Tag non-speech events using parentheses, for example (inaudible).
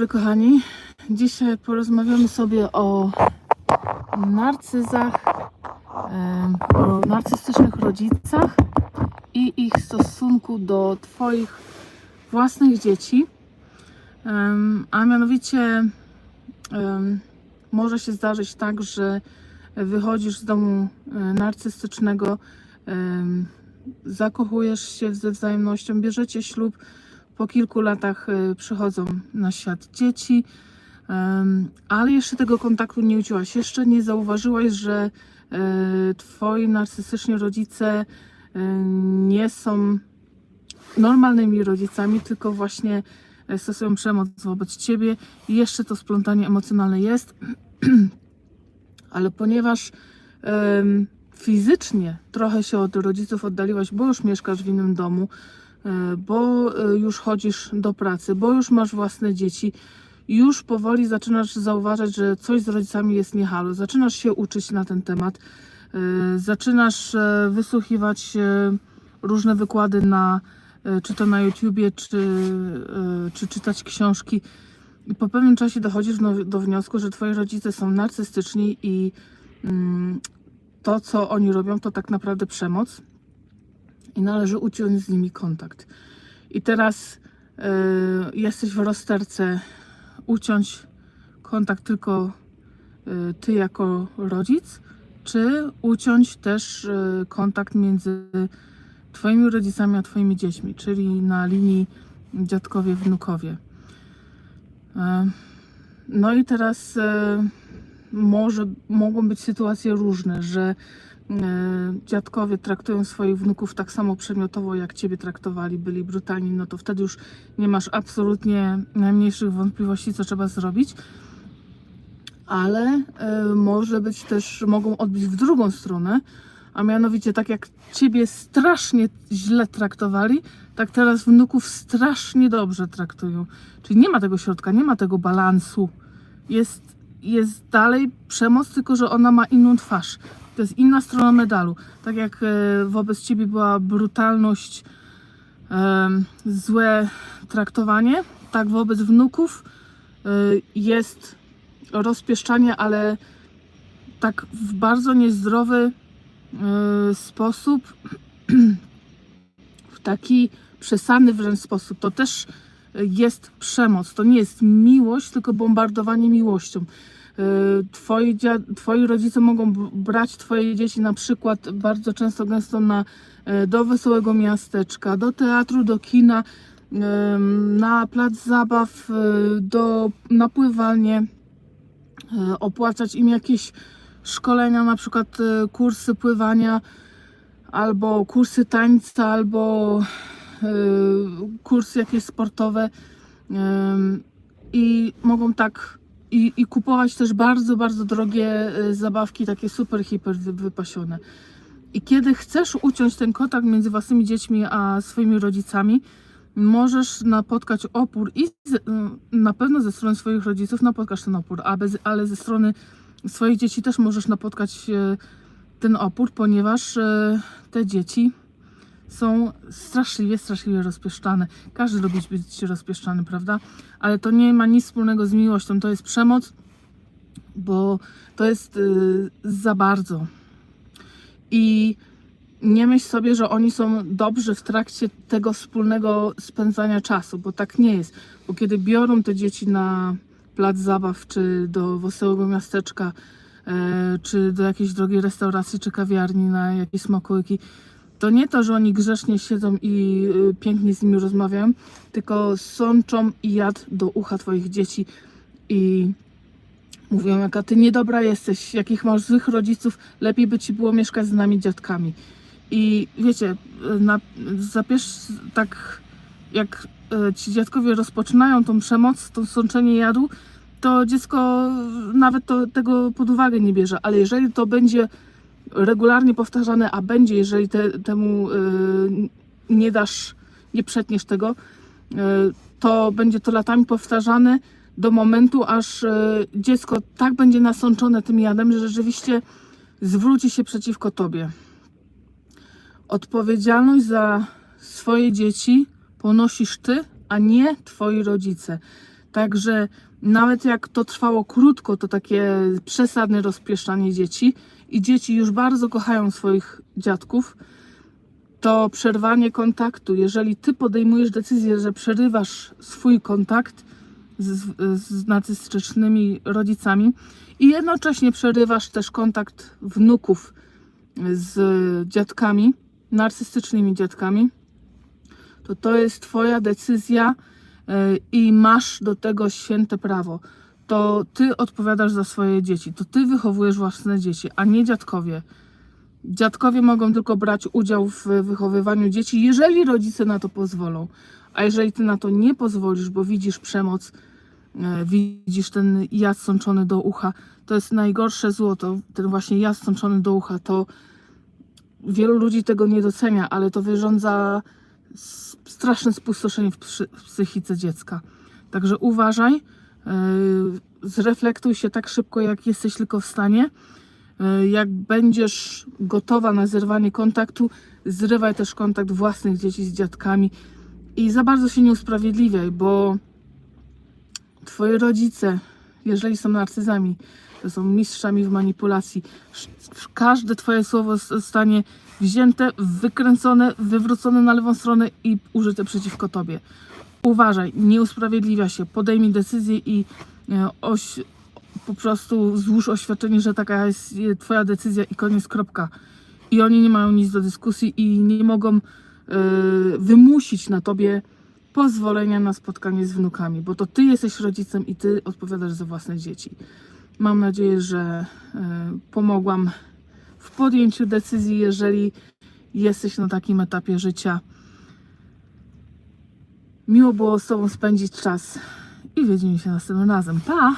dobry, kochani. Dzisiaj porozmawiamy sobie o narcyzach, o narcystycznych rodzicach i ich stosunku do Twoich własnych dzieci. A mianowicie może się zdarzyć tak, że wychodzisz z domu e, narcystycznego, zakochujesz się ze wzajemnością, bierzecie ślub, po kilku latach e, przychodzą na świat dzieci, ale jeszcze tego kontaktu nie ucięłaś. Jeszcze nie zauważyłaś, że e, twoi narcystyczni rodzice e, nie są normalnymi rodzicami, tylko właśnie e, stosują przemoc wobec ciebie i jeszcze to splątanie emocjonalne jest, (clears throat) ale ponieważ fizycznie trochę się od rodziców oddaliłaś, bo już mieszkasz w innym domu, bo e, już chodzisz do pracy, bo już masz własne dzieci, już powoli zaczynasz zauważać, że coś z rodzicami jest niehalo. Zaczynasz się uczyć na ten temat, e, zaczynasz e, wysłuchiwać e, różne wykłady na e, czy to na YouTubie, czy, e, czy czytać książki. I po pewnym czasie dochodzisz do, do wniosku, że twoi rodzice są narcystyczni i mm, to, co oni robią, to tak naprawdę przemoc i należy uciąć z nimi kontakt. I teraz y, jesteś w rozterce uciąć kontakt tylko y, ty jako rodzic, czy uciąć też y, kontakt między twoimi rodzicami a twoimi dziećmi, czyli na linii dziadkowie, wnukowie. E, No i teraz e, może mogą być sytuacje różne, że e, dziadkowie traktują swoich wnuków tak samo przedmiotowo, jak ciebie traktowali, byli brutalni, no to wtedy już nie masz absolutnie najmniejszych wątpliwości, co trzeba zrobić. Ale e, może być też, mogą odbić w drugą stronę, a mianowicie tak jak ciebie strasznie źle traktowali, tak teraz wnuków strasznie dobrze traktują. Czyli nie ma tego środka, nie ma tego balansu. Jest, jest dalej przemoc, tylko że ona ma inną twarz. To jest inna strona medalu. Tak jak e, wobec ciebie była brutalność, złe traktowanie, tak wobec wnuków e, jest rozpieszczanie, ale tak w bardzo niezdrowy e, sposób, (clears throat) w taki przesadny wręcz sposób. To też jest przemoc. To nie jest miłość, tylko bombardowanie miłością. E, Twoi, twoi rodzice mogą brać Twoje dzieci na przykład bardzo często, gęsto na, e, do wesołego miasteczka, do teatru, do kina, na plac zabaw, e, do, na pływanie, e, opłacać im jakieś szkolenia, na przykład kursy pływania, albo kursy tańca, albo kursy jakieś sportowe Em, i mogą tak i, i kupować też bardzo, bardzo drogie e, zabawki, takie super, hiper wy- wypasione. I kiedy chcesz uciąć ten kontakt między własnymi dziećmi a swoimi rodzicami, możesz napotkać opór i z, na pewno ze strony swoich rodziców napotkasz ten opór, bez, ale ze strony swoich dzieci też możesz napotkać ten opór, ponieważ te dzieci są straszliwie, straszliwie rozpieszczane. Każdy lubi być rozpieszczany, prawda? Ale to nie ma nic wspólnego z miłością. To jest przemoc, bo to jest y, za bardzo. I nie myśl sobie, że oni są dobrzy w trakcie tego wspólnego spędzania czasu, bo tak nie jest. Bo kiedy biorą te dzieci na plac zabaw, czy do wesołego miasteczka, e, czy do jakiejś drogiej restauracji, czy kawiarni na jakieś smakołyki, to nie to, że oni grzecznie siedzą i y, pięknie z nimi rozmawiają, tylko sączą jad do ucha twoich dzieci i mówią, jaka ty niedobra jesteś, jakich masz złych rodziców, lepiej by ci było mieszkać z nami dziadkami. I wiecie, y, na, zapiesz tak jak y, ci dziadkowie rozpoczynają tą przemoc, to sączenie jadu, to dziecko nawet to, tego pod uwagę nie bierze, ale jeżeli to będzie regularnie powtarzane, a będzie, jeżeli te, temu y, nie dasz, nie przetniesz tego, y, to będzie to latami powtarzane do momentu, aż y, dziecko tak będzie nasączone tym jadem, że rzeczywiście zwróci się przeciwko tobie. Odpowiedzialność za swoje dzieci ponosisz ty, a nie twoi rodzice. Także nawet jak to trwało krótko, to takie przesadne rozpieszczanie dzieci i dzieci już bardzo kochają swoich dziadków, to przerwanie kontaktu, jeżeli ty podejmujesz decyzję, że przerywasz swój kontakt z, z narcystycznymi rodzicami i jednocześnie przerywasz też kontakt wnuków z dziadkami, narcystycznymi dziadkami, to to jest twoja decyzja y, i masz do tego święte prawo. To ty odpowiadasz za swoje dzieci, to ty wychowujesz własne dzieci, a nie dziadkowie. Dziadkowie mogą tylko brać udział w wychowywaniu dzieci, jeżeli rodzice na to pozwolą. A jeżeli ty na to nie pozwolisz, bo widzisz przemoc, e, widzisz ten jad sączony do ucha, to jest najgorsze zło, to ten właśnie jad sączony do ucha, to wielu ludzi tego nie docenia, ale to wyrządza straszne spustoszenie w, psychice dziecka. Także uważaj, zreflektuj się tak szybko, jak jesteś tylko w stanie. Yy, Jak będziesz gotowa na zerwanie kontaktu, zrywaj też kontakt własnych dzieci z dziadkami i za bardzo się nie usprawiedliwiaj, bo twoi rodzice, jeżeli są narcyzami, to są mistrzami w manipulacji. Każde twoje słowo zostanie wzięte, wykręcone, wywrócone na lewą stronę i użyte przeciwko tobie. Uważaj, nie usprawiedliwia się, podejmij decyzję i e, oś, po prostu złóż oświadczenie, że taka jest e, twoja decyzja i koniec, kropka. I oni nie mają nic do dyskusji i nie mogą e, wymusić na tobie pozwolenia na spotkanie z wnukami, bo to ty jesteś rodzicem i ty odpowiadasz za własne dzieci. Mam nadzieję, że e, pomogłam w podjęciu decyzji, jeżeli jesteś na takim etapie życia. Miło było z Tobą spędzić czas i widzimy się następnym razem. Pa!